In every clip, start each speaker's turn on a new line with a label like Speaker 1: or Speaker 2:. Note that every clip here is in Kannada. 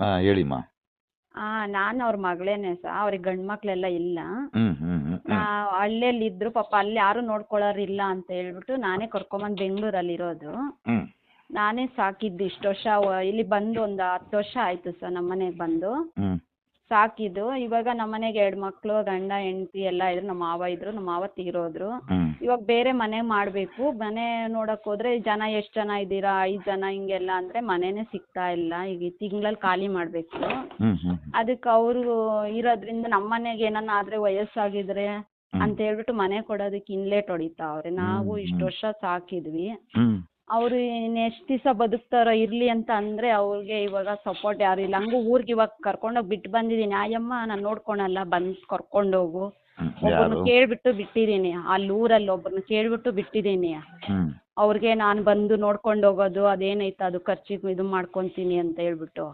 Speaker 1: ಹಾಂ ಹೇಳಿಮ್ಮ
Speaker 2: ಆ ನಾನು ಅವ್ರ ಮಗಳೇನೆ ಸ ಅವ್ರಿಗೆ ಗಂಡ್ ಮಕ್ಳೆಲ್ಲ ಇಲ್ಲ.
Speaker 1: ಹ್ಞೂ ಹ್ಞೂ ಹ್ಞೂ
Speaker 2: ನಾ ಹಳ್ಳಿಯಲ್ಲಿ ಇದ್ರು ಪಾಪ ಅಲ್ಲಿ ಯಾರು ನೋಡ್ಕೊಳ್ಳೋರಿಲ್ಲ ಅಂತ ಹೇಳ್ಬಿಟ್ಟು ನಾನೇ ಕರ್ಕೊಂಬಂದು ಬೆಂಗಳೂರಲ್ಲಿ ಇರೋದು
Speaker 1: ಹ್ಞೂ
Speaker 2: ನಾನೇ ಸಾಕಿದ್ದು ಇಷ್ಟು ವರ್ಷ ವ- ಇಲ್ಲಿ ಬಂದು ಒಂದು ಹತ್ತು ವರ್ಷ ಆಯ್ತು ಸರ್ ನಮ್ಮ ಮನೆಗೆ ಬಂದು.
Speaker 1: ಹ್ಞೂ
Speaker 2: ಸಾಕಿದ್ದು. ಇವಾಗ ನಮ್ಮ ಮನೆಗೆ ಎರಡು ಮಕ್ಕಳು ಗಂಡ ಹೆಂಡತಿ ಎಲ್ಲ ಇದ್ರು. ನಮ್ಮ ಮಾವ ಇದ್ರು ನಮ್ಮ ಮಾವ ತೀರೋದ್ರು. ಇವಾಗ ಬೇರೆ ಮನೆ ಮಾಡಬೇಕು. ಮನೆ ನೋಡಕ್ ಹೋದ್ರೆ ಜನ ಎಷ್ಟು ಜನ ಇದ್ದೀರಾ? ಐದ್ ಜನ ಹಿಂಗೆಲ್ಲ ಅಂದ್ರೆ ಮನೆನೇ ಸಿಗ್ತಾ ಇಲ್ಲ. ಈಗ ತಿಂಗಳಲ್ಲಿ ಖಾಲಿ ಮಾಡಬೇಕು.
Speaker 1: ಅದಕ್ ಅವ್ರು
Speaker 2: ಅದಕ್ಕೆ ಅವರು ಇರೋದ್ರಿಂದ ನಮ್ಮ ಮನೆಗೆ ಏನನ್ನ ಆದ್ರೆ ವಯಸ್ಸಾಗಿದ್ರೆ ಅಂತ ಹೇಳ್ಬಿಟ್ಟು ಮನೆ ಕೊಡೋದಕ್ಕೆ ಇನ್ಲೇಟ್ ಹೊಡಿತಾವ್ರೆ. ನಾವು ಇಷ್ಟು ವರ್ಷ ಸಾಕಿದ್ವಿ. ಅವರು ಎಷ್ಟು ದಿವಸ ಬದುಕ್ತಾರೋ ಇರ್ಲಿ ಅಂತ ಅಂದ್ರೆ ಅವ್ರಿಗೆ ಇವಾಗ ಸಪೋರ್ಟ್ ಯಾರು ಇಲ್ಲ. ಹಂಗೂ ಊರಿಗೆ ಇವಾಗ ಕರ್ಕೊಂಡೋಗಿ ಬಿಟ್ಟು ಬಂದಿದ್ದೀನಿ ಆಯಮ್ಮ ನಾನು ನೋಡ್ಕೊಳಲ್ಲ ಬಂದು ಕರ್ಕೊಂಡೋಗು ಒಬ್ಬರನ್ನ ಕೇಳ್ಬಿಟ್ಟು ಬಿಟ್ಟಿದ್ದೀನಿ ಅಲ್ಲಿ ಊರಲ್ಲಿ ಒಬ್ಬರನ್ನ ಕೇಳ್ಬಿಟ್ಟು ಬಿಟ್ಟಿದ್ದೀನಿ ಅವ್ರಿಗೆ ನಾನು ಬಂದು ನೋಡ್ಕೊಂಡು ಹೋಗೋದು ಅದೇನೈತ ಅದು ಖರ್ಚಿಗೆ ಇದು ಮಾಡ್ಕೊಂತೀನಿ ಅಂತ ಹೇಳ್ಬಿಟ್ಟು.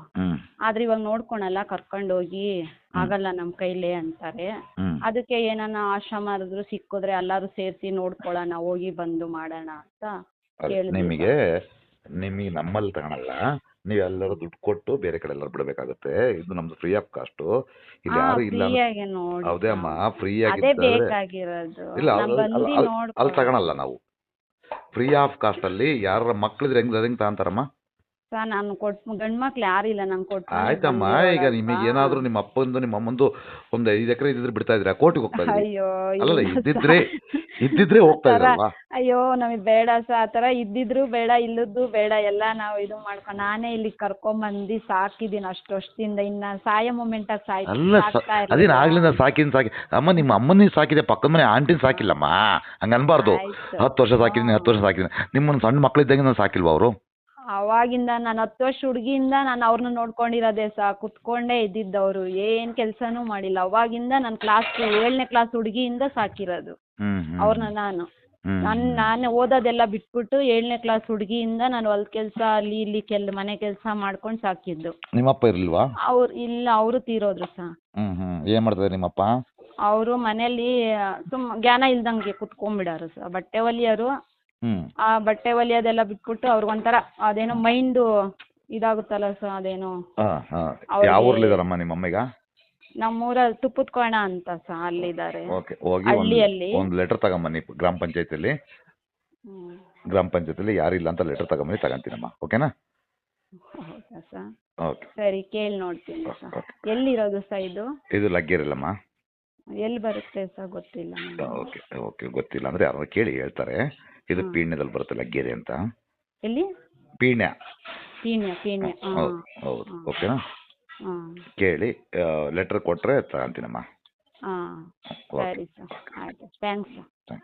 Speaker 2: ಆದ್ರೆ ಇವಾಗ ನೋಡ್ಕೊಳಲ್ಲ ಕರ್ಕೊಂಡೋಗಿ ಆಗಲ್ಲ ನಮ್ಮ ಕೈಲೇ ಅಂತಾರೆ. ಅದಕ್ಕೆ ಏನನ ಆಶ್ರಮ ಸಿಕ್ಕಿದ್ರೆ ಎಲ್ಲರೂ ಸೇರ್ಸಿ ನೋಡ್ಕೊಳ್ಳೋಣ ಹೋಗಿ ಬಂದು ಮಾಡೋಣ ಅಂತ.
Speaker 1: ನಿಮಗೆ ನಿಮಗೆ ನಮ್ಮಲ್ಲಿ ತಗೊಳಲ್ಲ. ನೀವು ಎಲ್ಲರೂ ದುಡ್ಡು ಕೊಟ್ಟು ಬೇರೆ ಕಡೆ ಎಲ್ಲರೂ ಬಿಡಬೇಕಾಗುತ್ತೆ. ಇದು ನಮ್ದು ಫ್ರೀ ಆಫ್ ಕಾಸ್ಟ್ ಇಲ್ಲಿ ಯಾರು ಇಲ್ಲ ಹೌದೇ ಅಮ್ಮ ಫ್ರೀ
Speaker 2: ಆಗಿ
Speaker 1: ಇಲ್ಲ ಅಲ್ಲಿ- ತಗೊಳಲ್ಲ ನಾವು. ಫ್ರೀ ಆಫ್ ಕಾಸ್ಟ್ ಅಲ್ಲಿ ಯಾರ ಮಕ್ಳಿದ್ರೆ ಹೆಂಗ್ ಹೆಂಗ್ ತಗೊಂತಾರಮ್ಮ?
Speaker 2: ಸರ್ ನಾನು ಕೊಟ್ ಗಂಡ್ ಮಕ್ಳು ಯಾರಿಲ್ಲ ನಂಗೆ ಕೊಟ್ಟು
Speaker 1: ಆಯ್ತಮ್ಮ ಈಗ ನಿಮಗೆ ಏನಾದ್ರೂ ನಿಮ್ಮ ಅಪ್ಪಂದು ನಿಮ್ಮ ಅಮ್ಮಂದು ಒಂದು ಐದು ಎಕರೆ ಇದ್ದಿದ್ರೆ ಬಿಡ್ತಾ ಇದ್ರ ಕೋಟಿಗೆ ಹೋಗ್ತಾ ಇದ್ರಿ
Speaker 2: ಅಯ್ಯೋ
Speaker 1: ಅಲ್ಲಲ್ಲ
Speaker 2: ಇಲ್ಲ
Speaker 1: ಇದ್ದಿದ್ರೆ ಇದ್ದಿದ್ರೆ ಹೋಗ್ತಾ ಇದ್ರಲ್ವಾ
Speaker 2: ಅಯ್ಯೋ ನಮಗೆ ಬೇಡ ಸರ್. ಆ ಥರ ಇದ್ದಿದ್ರು ಬೇಡ ಇಲ್ಲದ್ದು ಬೇಡ. ಎಲ್ಲ ನಾವು ಇದು ಮಾಡ್ಕೊಂಡು ನಾನೇ ಇಲ್ಲಿ ಕರ್ಕೊಂಬಂದು ಸಾಕಿದ್ದೀನಿ ಅಷ್ಟು ವರ್ಷದಿಂದ. ಇನ್ನು ಸಾಯೋ ಮೊಮೆಂಟಾಗಿ ಸಾಯ್
Speaker 1: ಅಲ್ಲ ಸ-
Speaker 2: ಸಾಕ್ತಾ
Speaker 1: ಅದೇನು
Speaker 2: ಇರ್ಲಿಲ್ಲ.
Speaker 1: ಆಗ್ಲಿಂದ ಸಾಕಿನ ಸಾಕಿ ಅಮ್ಮ ನಿಮ್ಮ ಅಮ್ಮನಿಗೆ ಸಾಕಿದೆ ಪಕ್ಕದ ಮನೆ ಆಂಟಿನ ಸಾಕಿಲ್ಲಮ್ಮ. ಹಂಗ ಅನ್ಬಾರ್ದು
Speaker 2: ಆಯ್ತು.
Speaker 1: ಹತ್ತು ವರ್ಷ ಸಾಕಿದೀನಿ ಹತ್ತು ವರ್ಷ ಸಾಕಿದೀನಿ. ನಿಮ್ಮನ್ನ ಸಣ್ಣ ಮಕ್ಳಿದ್ದಂಗೆ ನಾನು ಸಾಕಿಲ್ವಾ ಅವರು?
Speaker 2: ಅವಾಗಿಂದ ನಾನು ಹತ್ತು ವರ್ಷ ಹುಡುಗಿಯಿಂದ ನಾನು ಅವ್ರನ್ನ ನೋಡ್ಕೊಂಡಿರೋದೇ ಸಾ ಕುತ್ಕೊಂಡೇ ಇದ್ದಿದ್ದವರು. ಏನು ಕೆಲಸನೂ ಮಾಡಿಲ್ಲ. ಅವಾಗಿಂದ ನಾನು ಕ್ಲಾಸ್ ಏಳನೇ ಕ್ಲಾಸ್ ಹುಡುಗಿಯಿಂದ ಸಾಕಿರೋದು. ಅವ್ರನ್ನ ನಾನು. ನನ್ ನಾನು ಓದೋದೆಲ್ಲ ಬಿಟ್ಬಿಟ್ಟು ಏಳನೇ ಕ್ಲಾಸ್ ಹುಡುಗಿಯಿಂದ ನಾನು ಹೊಲ್ದ ಕೆಲಸ ಅಲ್ಲಿ ಇಲ್ಲಿ ಕೆಲ್ ಮನೆ ಕೆಲಸ ಮಾಡ್ಕೊಂಡು ಸಾಕಿದ್ದು.
Speaker 1: ನಿಮ್ಮಪ್ಪ ಇರ್ಲಿಲ್ವಾ?
Speaker 2: ಅವ್ರು ಇಲ್ಲ ಅವರು ತೀರೋದ್ರು ಸಾ.
Speaker 1: ಹ್ಮ್ ಹ್ಮ್. ಏನ್ ಮಾಡ್ತಾರೆ ನಿಮ್ಮಪ್ಪ?
Speaker 2: ಅವರು ಮನೇಲಿ ಸುಮ್ ಜ್ಞಾನ ಇಲ್ದಂಗೆ ಕುತ್ಕೊಂಡ್ಬಿಡೋರು ಸರ್ ಬಟ್ಟೆ ಹೊಲಿಯೋರು ಆ ಬಟ್ಟೆ ಹೊಲಿಯೋದೆಲ್ಲ ಬಿಟ್ಬಿಟ್ಟು ಅವ್ರಿಗೊಂಥರ ಅದೇನೋ ಮೈಂಡ್ ಇದಾಗುತ್ತಲ್ಲ ಸರ್ ಅದೇನೋ.
Speaker 1: ಯಾವ ಊರ್ಲಿದಾರಮ್ಮ ನಿಮ್ಮ ಅಮ್ಮಿಗ?
Speaker 2: ನಮ್ಮೂರ ತುಪ್ಪದ ಕೋಣ ಅಂತ ಸರ್ ಅಲ್ಲಿದ್ದಾರೆ.
Speaker 1: ಓಕೆ ಹೋಗಿ
Speaker 2: ಹಳ್ಳಿಯಲ್ಲಿ.
Speaker 1: ಒಂದು ಲೆಟರ್ ತಗೊಂಬನ್ನಿ ಗ್ರಾಮ
Speaker 2: ಪಂಚಾಯತಿಯಲ್ಲಿ.
Speaker 1: ಗ್ರಾಮ ಪಂಚಾಯತಿಲಿ ಯಾರಿಲ್ಲ ಅಂತ ಲೆಟರ್ ತಗೊಂಬನ್ನಿ ತಗೊಂತೀನಮ್ಮ. ಓಕೆನಾ?
Speaker 2: ಹೌದಾ ಸರ್?
Speaker 1: ಓಕೆ.
Speaker 2: ಸರಿ ಕೇಳಿ ನೋಡ್ತೀನಿ ಸರ್. ಎಲ್ಲಿರೋದು ಸರ್ ಇದು?
Speaker 1: ಇದು ಲಗ್ಗೇರಿಲ್ಲಮ್ಮ.
Speaker 2: ಎಲ್ಲಿ ಬರುತ್ತೆ ಸಹ ಗೊತ್ತಿಲ್ಲ.
Speaker 1: ಓಕೆ ಓಕೆ ಗೊತ್ತಿಲ್ಲ. ಅಂದ್ರೆ ಯಾರು ಕೇಳಿ ಹೇಳ್ತಾರೆ. ಇದು
Speaker 2: ಹ್ಮ್.
Speaker 1: ಪೀಣ್ಯದಲ್ಲಿ ಬರುತ್ತಲ್ಲ ಗೆರೆ ಅಂತ.
Speaker 2: ಎಲ್ಲಿ?
Speaker 1: ಪೀಣ್ಯ.
Speaker 2: ಪೀಣ್ಯ ಪೀಣ್ಯ. ಹಾಂ
Speaker 1: ಹೌದು ಹೌದು. ಓಕೆನಾ
Speaker 2: ಹಾಂ.
Speaker 1: ಕೇಳಿ ಲೆಟರ್ ಕೊಟ್ಟರೆ ತಗೊಂತೀನಮ್ಮ
Speaker 2: ಹಾಂ
Speaker 1: ಓಕೆ
Speaker 2: ಸರಿ ಸರ್ ಆಯಿತು. Thanks sir